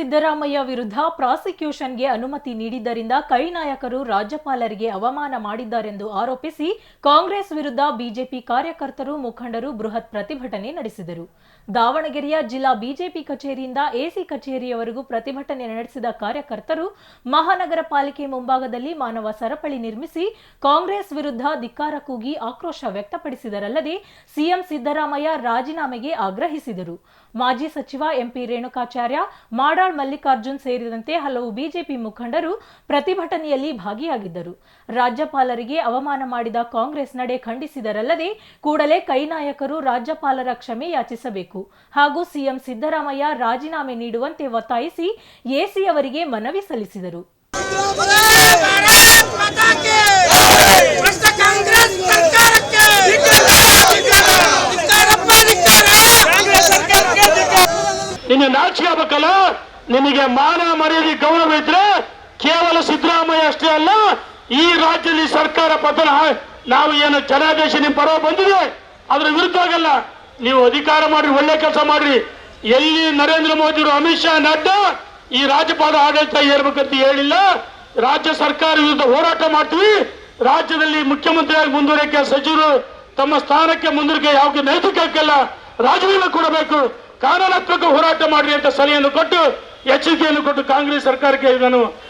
ಸಿದ್ದರಾಮಯ್ಯ ವಿರುದ್ಧ ಪ್ರಾಸಿಕ್ಯೂಷನ್ಗೆ ಅನುಮತಿ ನೀಡಿದ್ದರಿಂದ ಕೈ ನಾಯಕರು ರಾಜ್ಯಪಾಲರಿಗೆ ಅವಮಾನ ಮಾಡಿದ್ದಾರೆಂದು ಆರೋಪಿಸಿ ಕಾಂಗ್ರೆಸ್ ವಿರುದ್ಧ ಬಿಜೆಪಿ ಕಾರ್ಯಕರ್ತರು ಮುಖಂಡರು ಬೃಹತ್ ಪ್ರತಿಭಟನೆ ನಡೆಸಿದರು. ದಾವಣಗೆರೆಯ ಜಿಲ್ಲಾ ಬಿಜೆಪಿ ಕಚೇರಿಯಿಂದ ಎಸಿ ಕಚೇರಿಯವರೆಗೂ ಪ್ರತಿಭಟನೆ ನಡೆಸಿದ ಕಾರ್ಯಕರ್ತರು ಮಹಾನಗರ ಪಾಲಿಕೆ ಮುಂಭಾಗದಲ್ಲಿ ಮಾನವ ಸರಪಳಿ ನಿರ್ಮಿಸಿ ಕಾಂಗ್ರೆಸ್ ವಿರುದ್ಧ ಧಿಕ್ಕಾರ ಕೂಗಿ ಆಕ್ರೋಶ ವ್ಯಕ್ತಪಡಿಸಿದರಲ್ಲದೆ ಸಿಎಂ ಸಿದ್ದರಾಮಯ್ಯ ರಾಜೀನಾಮೆಗೆ ಆಗ್ರಹಿಸಿದರು. ಮಾಜಿ ಸಚಿವ ಎಂಪಿ ರೇಣುಕಾಚಾರ್ಯ ಮಾಡಾಳ್ ಮಲ್ಲಿಕಾರ್ಜುನ್ ಸೇರಿದಂತೆ ಹಲವು ಬಿಜೆಪಿ ಮುಖಂಡರು ಪ್ರತಿಭಟನೆಯಲ್ಲಿ ಭಾಗಿಯಾಗಿದ್ದರು. ರಾಜ್ಯಪಾಲರಿಗೆ ಅವಮಾನ ಮಾಡಿದ ಕಾಂಗ್ರೆಸ್ ನಡೆ ಖಂಡಿಸಿದರಲ್ಲದೆ ಕೂಡಲೇ ಕೈ ರಾಜ್ಯಪಾಲರ ಕ್ಷಮೆ ಯಾಚಿಸಬೇಕು. ಹಾಗೂ ಸಿಎಂ ಸಿದ್ದರಾಮಯ್ಯ ರಾಜೀನಾಮೆ ನೀಡುವಂತೆ ಒತ್ತಾಯಿಸಿ ಎಸಿ ಅವರಿಗೆ ಮನವಿ ಸಲ್ಲಿಸಿದರು. ಇನ್ನು ನಾಚಿಕೆ ಆಗ್ಬೇಕಲ್ಲ ನಿನಗೆ ಮಾನ ಮರ್ಯಾದೆ ಗೌರವ ಇದ್ರೆ ಕೇವಲ ಸಿದ್ದರಾಮಯ್ಯ ಅಷ್ಟೇ ಅಲ್ಲ, ಈ ರಾಜ್ಯದಲ್ಲಿ ಸರ್ಕಾರ ಪತನ ನಾವು ಏನು ಜನಾದೇಶ ನಿಮ್ ಪರ ಬಂದಿದೆ, ಅದ್ರ ವಿರುದ್ಧ ಆಗಲ್ಲ. ನೀವು ಅಧಿಕಾರ ಮಾಡ್ರಿ, ಒಳ್ಳೆ ಕೆಲಸ ಮಾಡ್ರಿ. ಎಲ್ಲಿ ನರೇಂದ್ರ ಮೋದಿ ಅಮಿತ್ ಶಾ ನಡ್ಡಾ, ಈ ರಾಜ್ಯಪಾಲ ಆಡಳಿತ ಏರ್ಬೇಕಂತ ಹೇಳಿಲ್ಲ. ರಾಜ್ಯ ಸರ್ಕಾರ ವಿರುದ್ಧ ಹೋರಾಟ ಮಾಡ್ತೀವಿ. ರಾಜ್ಯದಲ್ಲಿ ಮುಖ್ಯಮಂತ್ರಿಯಾಗಿ ಮುಂದುವರಿಕೆ, ಸಚಿವರು ತಮ್ಮ ಸ್ಥಾನಕ್ಕೆ ಮುಂದುವರಿಕೆ ಯಾವುದೇ ನೈತಿಕಕ್ಕೆಲ್ಲ ರಾಜೀನಾಮೆ ಕೊಡಬೇಕು. ಕಾನೂನಾತ್ಮಕ ಹೋರಾಟ ಮಾಡ್ರಿ ಅಂತ ಸಲಹೆಯನ್ನು ಕೊಟ್ಟು ಎಚ್ಚರಿಕೆಯನ್ನು ಕೊಟ್ಟು ಕಾಂಗ್ರೆಸ್ ಸರ್ಕಾರಕ್ಕೆ ನಾನು